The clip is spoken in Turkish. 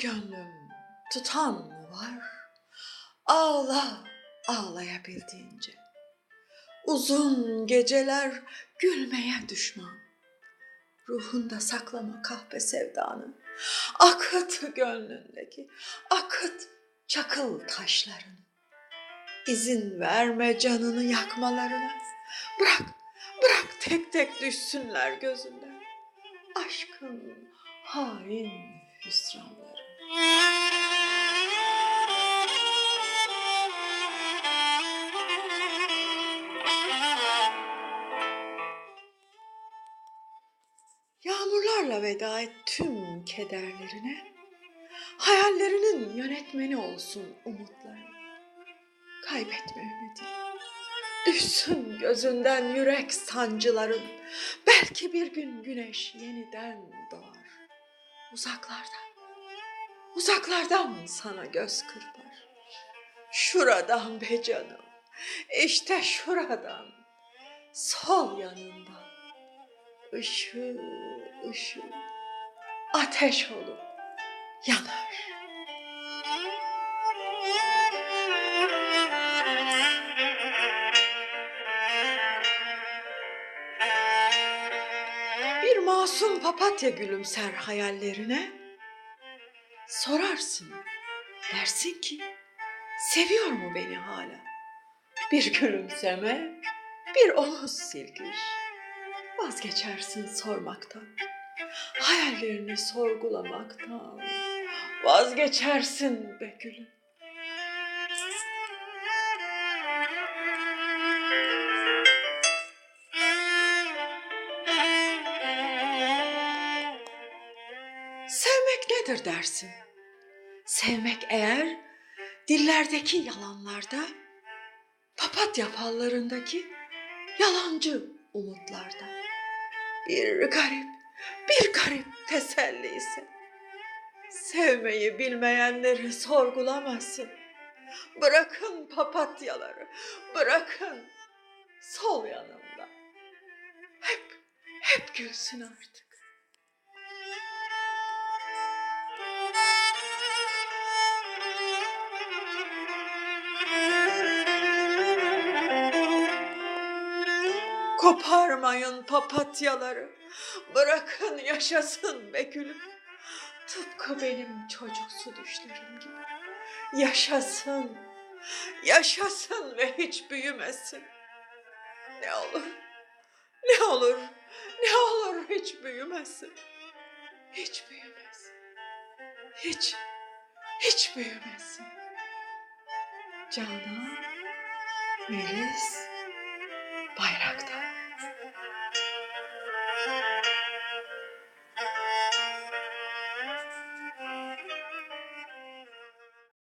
gönlüm tutan mı var? Ağla, ağlayabildiğince. Uzun geceler gülmeye düşman. Ruhunda saklama kahpe sevdanı. Akıt gönlündeki, akıt çakıl taşlarını. İzin verme canını yakmalarına. Bırak, bırak tek tek düşsünler gözünden. Aşkın hain hüsranları. Yağmurlarla veda et tüm kederlerine. Hayallerinin yönetmeni olsun umutların. Kaybetme ümidi. Düşsün gözünden yürek sancıların. Belki bir gün güneş yeniden doğar. Uzaklardan, uzaklardan sana göz kırpar. Şuradan be canım, işte şuradan, sol yanından. Işığı, ışığı, ateş olup yanar. Bir masum papatya gülümser hayallerine. Sorarsın, dersin ki seviyor mu beni hala? Bir gülümseme, bir omuz silkiş. Vazgeçersin sormaktan, hayallerini sorgulamaktan. Vazgeçersin be gülüm. Sevmek nedir dersin? Sevmek eğer dillerdeki yalanlarda, papatya fallarındaki yalancı umutlarda. Bir garip, bir garip teselli ise. Sevmeyi bilmeyenleri sorgulamasın. Bırakın papatyaları, bırakın sol yanımda. Hep, hep gülsün artık. Koparmayın papatyaları. Bırakın yaşasın be gülüm. Tıpkı benim çocuksu düşlerim gibi. Yaşasın. Yaşasın ve hiç büyümesin. Ne olur. Ne olur. Ne olur hiç büyümesin. Hiç büyümesin. Hiç. Hiç büyümesin. Canan Melis.